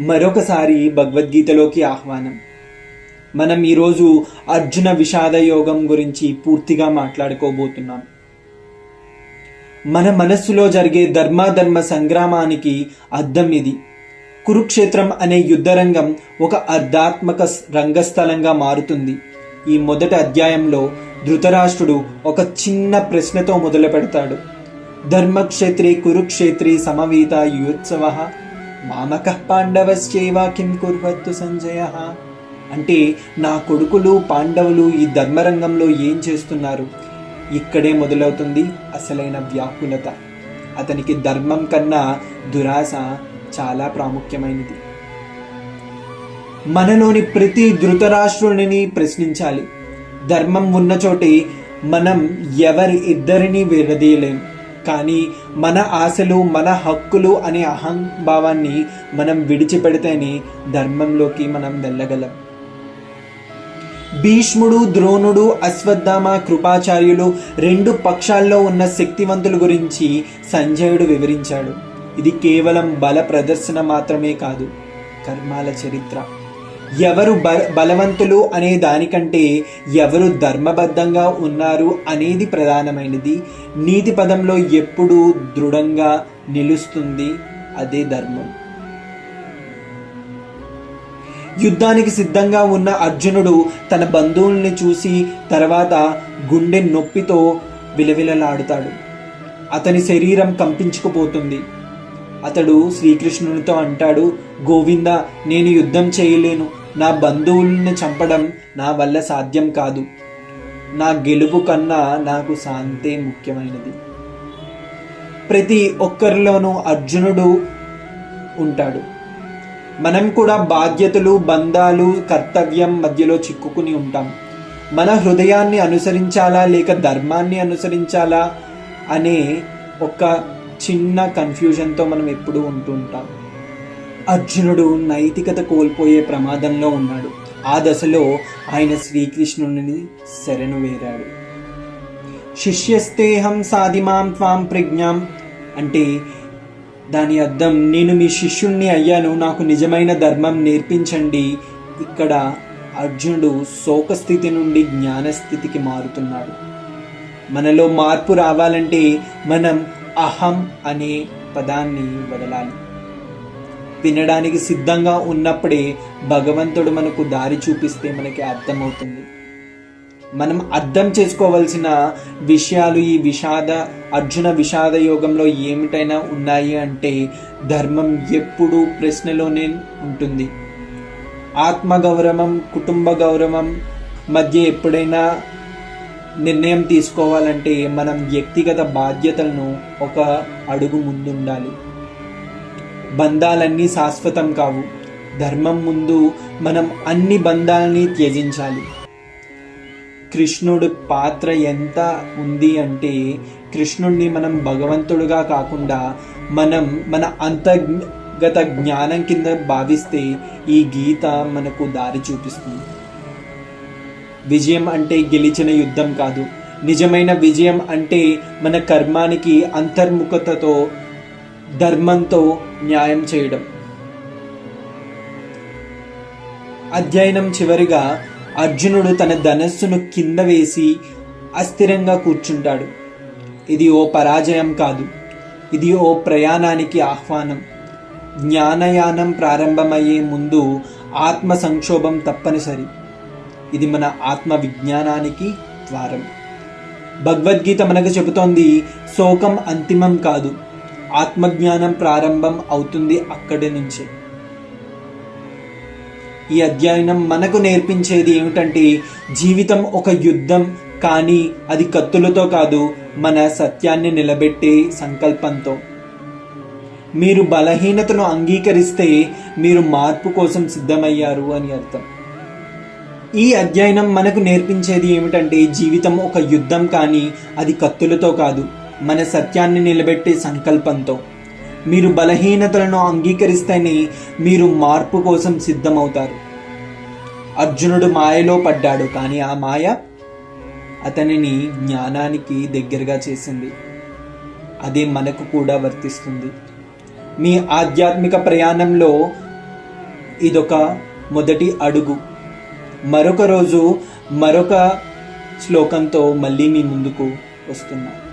మరొకసారి భగవద్గీతలోకి ఆహ్వానం. మనం ఈరోజు అర్జున విషాద యోగం గురించి పూర్తిగా మాట్లాడుకోబోతున్నాం. మన మనస్సులో జరిగే ధర్మాధర్మ సంగ్రామానికి అర్థం ఇది. కురుక్షేత్రం అనే యుద్ధరంగం ఒక అర్ధాత్మక రంగస్థలంగా మారుతుంది. ఈ మొదటి అధ్యాయంలో ధృతరాష్ట్రుడు ఒక చిన్న ప్రశ్నతో మొదలు పెడతాడు ధర్మక్షేత్రి కురుక్షేత్రి సమవీత యుత్సవ మామక పాండవశ్చేవ కిం కుర్వత్తు సంజయ? అంటే నా కొడుకులు పాండవులు ఈ ధర్మరంగంలో ఏం చేస్తున్నారు? ఇక్కడే మొదలవుతుంది అసలైన వ్యాకులత. అతనికి ధర్మం కన్నా దురాశ చాలా ప్రాముఖ్యమైనది. మనలోని ప్రతి ధృతరాష్ట్రుడిని ప్రశ్నించాలి. ధర్మం ఉన్న చోటే మనం ఎవరి ఇద్దరిని విడదీయలేము కానీ మన ఆశలు మన హక్కులు అనే అహంభావాన్ని మనం విడిచిపెడితేనే ధర్మంలోకి మనం వెళ్ళగలం. భీష్ముడు ద్రోణుడు అశ్వత్థామ కృపాచార్యులు రెండు పక్షాల్లో ఉన్న శక్తివంతుల గురించి సంజయుడు వివరించాడు. ఇది కేవలం బల ప్రదర్శన మాత్రమే కాదు కర్మాల చరిత్ర. ఎవరు బ బలవంతులు అనే దానికంటే ఎవరు ధర్మబద్ధంగా ఉన్నారు అనేది ప్రధానమైనది. నీతి పదంలో ఎప్పుడూ దృఢంగా నిలుస్తుంది అదే ధర్మం. యుద్ధానికి సిద్ధంగా ఉన్న అర్జునుడు తన బంధువుల్ని చూసి తర్వాత గుండె నొప్పితో విలవిలలాడుతాడు. అతని శరీరం కంపించుకుపోతుంది. అతడు శ్రీకృష్ణునితో అంటాడు గోవింద నేను యుద్ధం చేయలేను. నా బంధువుల్ని చంపడం నా వల్ల సాధ్యం కాదు. నా గెలుపు కన్నా నాకు శాంతే ముఖ్యమైనది. ప్రతి ఒక్కరిలోనూ అర్జునుడు ఉంటాడు. మనం కూడా బాధ్యతలు బంధాలు కర్తవ్యం మధ్యలో చిక్కుకుని ఉంటాం. మన హృదయాన్ని అనుసరించాలా లేక ధర్మాన్ని అనుసరించాలా అనే ఒక చిన్న కన్ఫ్యూజన్తో మనం ఎప్పుడూ ఉంటూ ఉంటాం. అర్జునుడు నైతికత కోల్పోయే ప్రమాదంలో ఉన్నాడు. ఆ దశలో ఆయన శ్రీకృష్ణుని శరణు వేరాడు. శిష్యస్తేహం సాధిమాం త్వాం ప్రజ్ఞాం. అంటే దాని అర్థం నేను మీ శిష్యుణ్ణి అయ్యాను నాకు నిజమైన ధర్మం నేర్పించండి. ఇక్కడ అర్జునుడు శోకస్థితి నుండి జ్ఞానస్థితికి మారుతున్నాడు. మనలో మార్పు రావాలంటే మనం అహం అనే పదాన్ని వదలాలి. వినడానికి సిద్ధంగా ఉన్నప్పుడే భగవంతుడు మనకు దారి చూపిస్తే మనకి అర్థమవుతుంది. మనం అర్థం చేసుకోవలసిన విషయాలు ఈ విషాద అర్జున విషాద యోగంలో ఏమిటైనా ఉన్నాయి అంటే ధర్మం ఎప్పుడూ ప్రశ్నలోనే ఉంటుంది. ఆత్మగౌరవం కుటుంబ గౌరవం మధ్య ఎప్పుడైనా నిర్ణయం తీసుకోవాలంటే మనం వ్యక్తిగత బాధ్యతలను ఒక అడుగు ముందుండాలి. బంధాలన్నీ శాశ్వతం కావు. ధర్మం ముందు మనం అన్ని బంధాలని త్యజించాలి. కృష్ణుడు పాత్ర ఎంత ఉంది అంటే కృష్ణుడిని మనం భగవంతుడుగా కాకుండా మనం మన అంతర్గత జ్ఞానం కింద భావిస్తే ఈ గీత మనకు దారి చూపిస్తుంది. విజయం అంటే గెలిచిన యుద్ధం కాదు. నిజమైన విజయం అంటే మన కర్మానికి అంతర్ముఖతతో ధర్మంతో న్యాయం చేయడం. అధ్యయనం చివరిగా అర్జునుడు తన ధనస్సును కింద వేసి అస్థిరంగా కూర్చుంటాడు. ఇది ఓ పరాజయం కాదు. ఇది ఓ ప్రయాణానికి ఆహ్వానం. జ్ఞానయానం ప్రారంభమయ్యే ముందు ఆత్మ సంక్షోభం తప్పనిసరి. ఇది మన ఆత్మ విజ్ఞానానికి ద్వారం. భగవద్గీత మనకు చెబుతోంది శోకం అంతిమం కాదు. ఆత్మజ్ఞానం ప్రారంభం అవుతుంది అక్కడి నుంచి. ఈ అధ్యయనం మనకు నేర్పించేది ఏమిటంటే జీవితం ఒక యుద్ధం కానీ అది కత్తులతో కాదు మన సత్యాన్ని నిలబెట్టే సంకల్పంతో. మీరు బలహీనతను అంగీకరిస్తే మీరు మార్పు కోసం సిద్ధమయ్యారు అని అర్థం. ఈ అధ్యయనం మనకు నేర్పించేది ఏమిటంటే జీవితం ఒక యుద్ధం కానీ అది కత్తులతో కాదు మన సత్యాన్ని నిలబెట్టే సంకల్పంతో. మీరు బలహీనతలను అంగీకరిస్తేనే మీరు మార్పు కోసం సిద్ధమవుతారు. అర్జునుడు మాయలో పడ్డాడు కానీ ఆ మాయ అతనిని జ్ఞానానికి దగ్గరగా చేసింది. అదే మనకు కూడా వర్తిస్తుంది. మీ ఆధ్యాత్మిక ప్రయాణంలో ఇదొక మొదటి అడుగు. మరొక రోజు మరొక శ్లోకంతో మళ్ళీ మీ ముందుకు వస్తున్నాను